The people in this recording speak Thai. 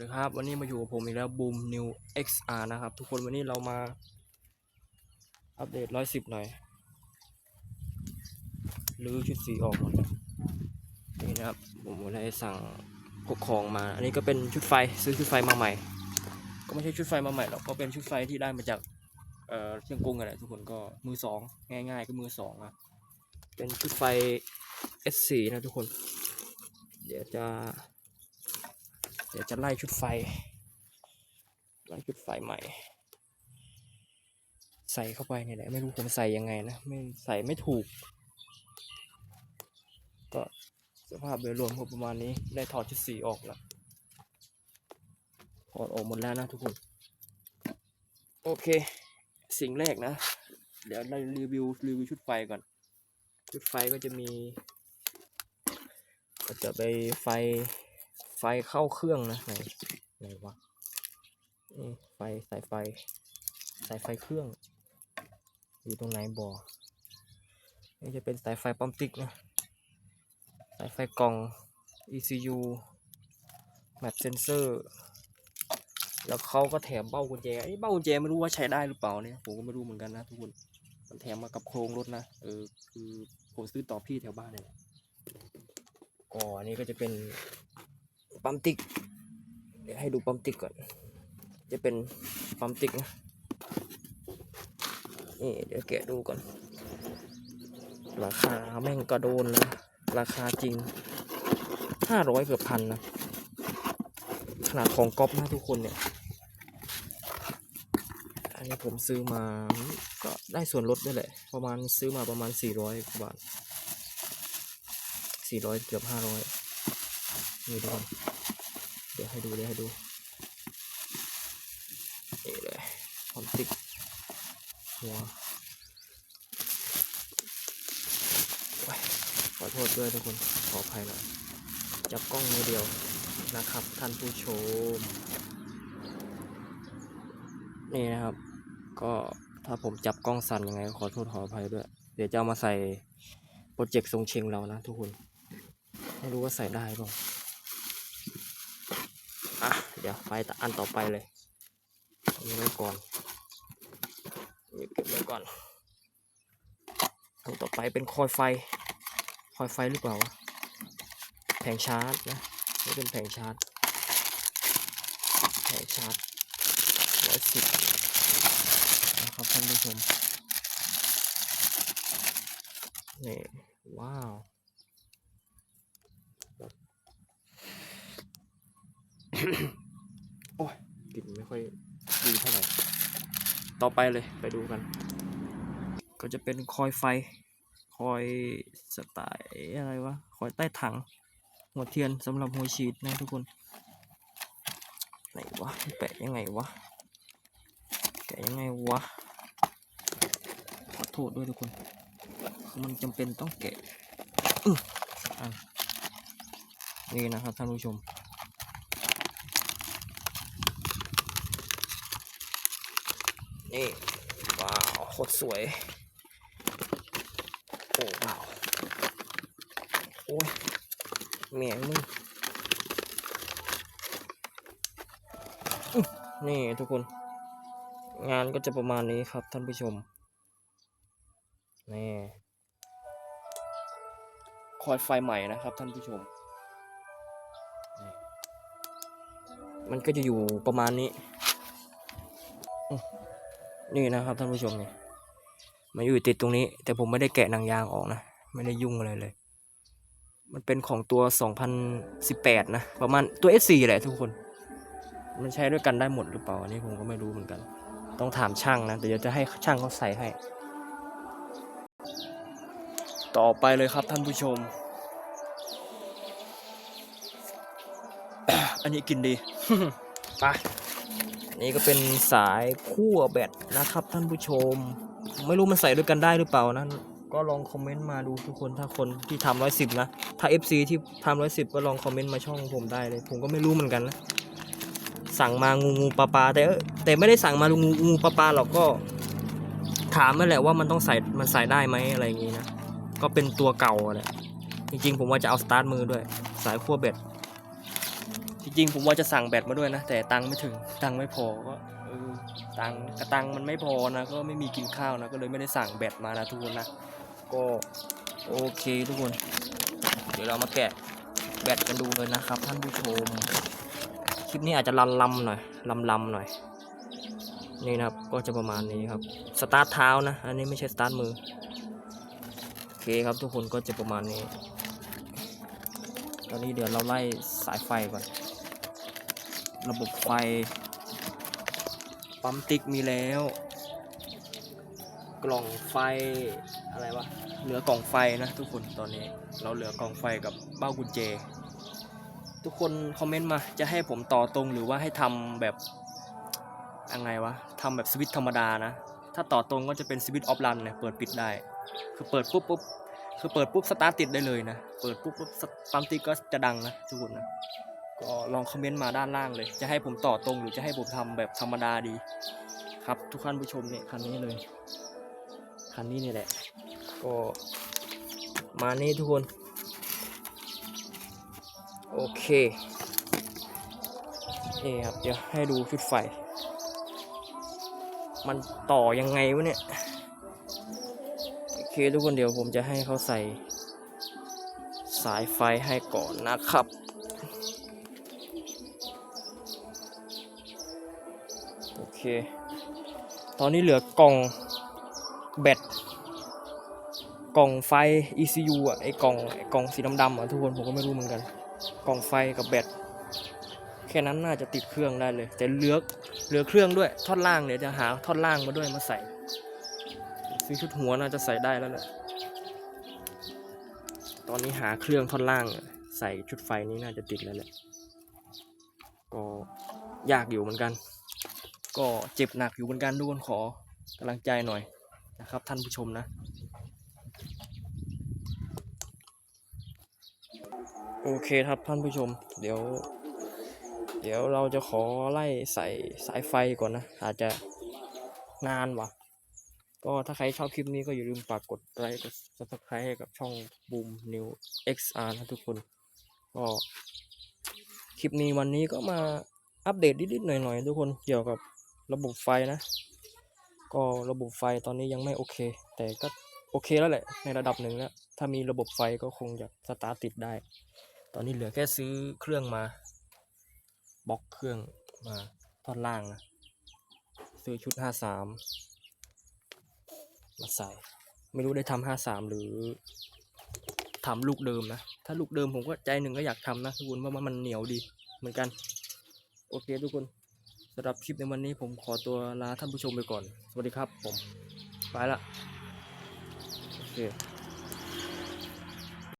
สวัสดีครับวันนี้มาอยู่กับผมอีกแล้วบูม New XR นะครับ ทุกคนวันนี้เรามาอัปเดตร้อยสิบหน่อยรื้อชุดสีออกหมดเลยนี่นะครับผมได้สั่งพวกของมา อันนี้ก็เป็นชุดไฟซื้อชุดไฟมาใหม่ ก็ไม่ใช่ชุดไฟมาใหม่หรอกก็เป็นชุดไฟที่ได้มาจากเอ่อเชียงกงอะไรทุกคนก็มือสองง่าย ๆ ก็มือสองอะเป็นชุดไฟ S4 นะทุกคน เดี๋ยวจะ เดี๋ยวจะไล่ชุดไฟ ไล่ชุดไฟใหม่ ใส่เข้าไปเนี่ยแหละ ไม่รู้ผมใส่ยังไงนะ ไม่ใส่ไม่ถูก ก็สภาพโดยรวมก็ประมาณนี้ ได้ถอดชุดสีออกแล้ว ถอดออกหมดแล้วนะทุกคน โอเค สิ่งแรกนะ เดี๋ยวได้รีวิวรีวิวชุดไฟก่อน ชุดไฟก็จะมี ก็จะไปไฟ ไฟเข้าเครื่องนะไหนไหนวะนี่ไฟสายไฟสายไฟเครื่อง อยู่ตรงไหนบอนี่จะเป็นสายไฟปั๊มติ๊กนะสายไฟกล่อง ECU แมปเซนเซอร์แล้วเขาก็แถมเบ้ากุญแจไอ้เบ้ากุญแจไม่รู้ว่าใช้ได้หรือเปล่าเนี่ยผมก็ไม่รู้เหมือนกันนะทุกคนมันแถมมากับโครงรถนะเออคือผมซื้อต่อพี่แถวบ้านเนี่ยอ๋ออันนี้ก็จะเป็น ปั๊มติ๊ก เดี๋ยวให้ดูปั๊มติ๊กก่อน จะเป็นปั๊มติ๊กนะ นี่เดี๋ยวแกะดูก่อน ราคาแม่งกระโดนนะ ราคาจริงห้าร้อยเกือบพันนะ ขนาดของก๊อปนะทุกคนเนี่ย อันนี้ผมซื้อมาก็ได้ส่วนลดด้วยแหละ ประมาณซื้อมาประมาณสี่ร้อยกว่าบาทสี่ร้อยเกือบห้าร้อย นี่ทุกคนเดี๋ยวให้ดูเดี๋ยวให้ดูนี่เลยความติ๊กหัวขอโทษด้วยทุกคนขออภัยหน่อยจับกล้องมือเดียวนะครับ ท่านผู้ชม นี่นะครับ ก็ถ้าผมจับกล้องสั่นยังไง ขอโทษขออภัยด้วย เดี๋ยวจะเอามาใส่โปรเจกต์ทรงเชงเรานะทุกคน ไม่รู้ว่าใส่ได้ป่าอะ เดี๋ยวไปอันต่อไปเลยอันนี้ไว้ก่อนนี่เก็บไว้ก่อนอันต่อไปเป็นคอยไฟ คอยไฟหรือเปล่าวะแผงชาร์จนะนี่เป็นแผงชาร์จ แผงชาร์จร้อยสิบนะครับท่านผู้ชม นี่ ว้าวโอ้ยกลิ่นไม่ ค่อยดีเท่าไหร่ ต่อไปเลยไปดูกัน ก็จะเป็นคอยไฟ คอยสไตล์อะไรวะ คอยใต้ถัง หัวเทียนสำหรับหัวฉีดนะทุกคน ไหนวะแปะยังไงวะ แกะยังไงวะ ขอโทษด้วยทุกคน มันจำเป็นต้องแกะอื้ออะนี่นะครับท่านผู้ชม นี่ ว้าวโคตรสวย โอ้ว้าวโอ้ยแหม่งมึงนี่ทุกคน งานก็จะประมาณนี้ครับท่านผู้ชม นี่ คอยไฟใหม่นะครับท่านผู้ชม มันก็จะอยู่ประมาณนี้ นี่นะครับท่านผู้ชมเนี่ยมันอยู่ติดตรงนี้ แต่ผมไม่ได้แกะหนังยางออกนะ ไม่ได้ยุ่งอะไรเลย มันเป็นของตัว 2018 นะ ประมาณตัว S4 แหละทุกคน มันใช้ด้วยกันได้หมดหรือเปล่า อันนี้ผมก็ไม่รู้เหมือนกัน ต้องถามช่างนะ แต่เดี๋ยวจะให้ช่างเขาใส่ให้ ต่อไปเลยครับท่านผู้ชม อันนี้กินดี ไป นี่ก็เป็นสายคั่วแบตนะครับท่านผู้ชม ไม่รู้มันใส่ด้วยกันได้หรือเปล่านะก็ลองคอมเมนต์มาดูทุกคนถ้าคนที่ทำร้อยสิบนะ ถ้า FC ที่ทำร้อยสิบก็ลองคอมเมนต์มาช่องผมได้เลย ผมก็ไม่รู้เหมือนกันนะ สั่งมางูงูปลาปลาแต่แต่ไม่ได้สั่งมางูงูปลาปลาหรอกก็ ถามนั่นแหละว่ามันต้องใส่มันใส่ได้ไหมอะไรอย่างงี้นะ ก็เป็นตัวเก่าแหละจริงๆ ผมว่าจะเอาสตาร์ทมือด้วย สายคั่วแบต จริงๆผมว่าจะสั่งแบตมาด้วยนะ แต่ตังค์ไม่ถึงตังค์ไม่พอก็เออตังค์กระตังค์มันไม่พอนะ ก็ไม่มีกินข้าวนะก็เลยไม่ได้สั่งแบตมานะทุกคนนะก็โอเคทุกคน เดี๋ยวเรามาแกะแบตกันดูเลยนะครับ ท่านผู้ชมคลิปนี้อาจจะลันลำหน่อยลำลำหน่อยนี่นะครับก็จะประมาณนี้ครับสตาร์ทเท้านะ อันนี้ไม่ใช่สตาร์ทมือโอเคครับทุกคนก็จะประมาณนี้ ตอนนี้เดี๋ยวเราไล่สายไฟก่อน ระบบไฟ ปั๊มติ๊กมีแล้ว กล่องไฟอะไรวะ เหลือกล่องไฟนะทุกคนตอนนี้ เราเหลือกล่องไฟกับเบ้ากุญแจ ทุกคนคอมเมนต์มา จะให้ผมต่อตรงหรือว่าให้ทำแบบยังไงวะทำแบบสวิตช์ธรรมดานะ ถ้าต่อตรงก็จะเป็นสวิตช์ออฟรันเนี่ยเปิดปิดได้ คือเปิดปุ๊บปุ๊บคือเปิดปุ๊บสตาร์ทติดได้เลยนะ เปิดปุ๊บปุ๊บปั๊มติ๊กก็จะดังนะทุกคนนะ ก็ลองคอมเมนต์มาด้านล่างเลย จะให้ผมต่อตรงหรือจะให้ผมทำแบบธรรมดาดี ครับทุกท่านผู้ชมเนี่ยคันนี้เลย คันนี้นี่แหละ ก็มานี่ทุกคน โอเคนี่ครับเดี๋ยวให้ดูชุดไฟ มันต่อยังไงวะเนี่ยโอเคทุกคนเดี๋ยวผมจะให้เขาใส่ สายไฟให้ก่อนนะครับ เค ตอนนี้เหลือกล่องแบตกล่องไฟ ECU อะไอ้กล่องไอ้กล่องสีดำๆอะทุกคนผมก็ไม่รู้เหมือนกัน กล่องไฟกับแบตแค่นั้นน่าจะติดเครื่องได้เลย แต่เหลือเหลือเครื่องด้วยท่อนล่างเดี๋ยวจะหาท่อนล่างมาด้วยมาใส่ซื้อชุดหัวน่าจะใส่ได้แล้วแหละตอนนี้หาเครื่องท่อนล่าง ใส่ชุดไฟนี้น่าจะติดแล้วแหละก็ยากอยู่เหมือนกัน ก็เจ็บหนักอยู่เหมือนกันทุกคนขอกำลังใจหน่อยนะครับ ท่านผู้ชมนะ โอเคครับท่านผู้ชม เดี๋ยว เดี๋ยวเราจะขอไล่ใส่สายไฟก่อนนะ อาจจะนานว่ะ ก็ถ้าใครชอบคลิปนี้ก็อย่าลืมฝากกดไลค์กด subscribe ให้กับช่อง Boom New XR นะทุกคน ก็คลิปนี้วันนี้ก็มาอัปเดตนิดๆหน่อยๆทุกคนเกี่ยวกับ ระบบไฟนะ ก็ระบบไฟตอนนี้ยังไม่โอเค แต่ก็โอเคแล้วแหละ ในระดับหนึ่งแล้ว ถ้ามีระบบไฟก็คงจะสตาร์ทติดได้ ตอนนี้เหลือแค่ซื้อเครื่องมาบล็อกเครื่องมาท่อนล่างนะซื้อชุด 53 มาใส่ ไม่รู้ได้ทำห้าสามหรือทำลูกเดิมนะ ถ้าลูกเดิมผมก็ใจหนึ่งก็อยากทำนะทุกคนเพราะว่ามันเหนียวดีเหมือนกัน โอเคทุกคนำหรับคลิปในวันนี้ผมขอตัวลาท่านผู้ชมไปก่อน สวัสดีครับผม ไปละ โอเค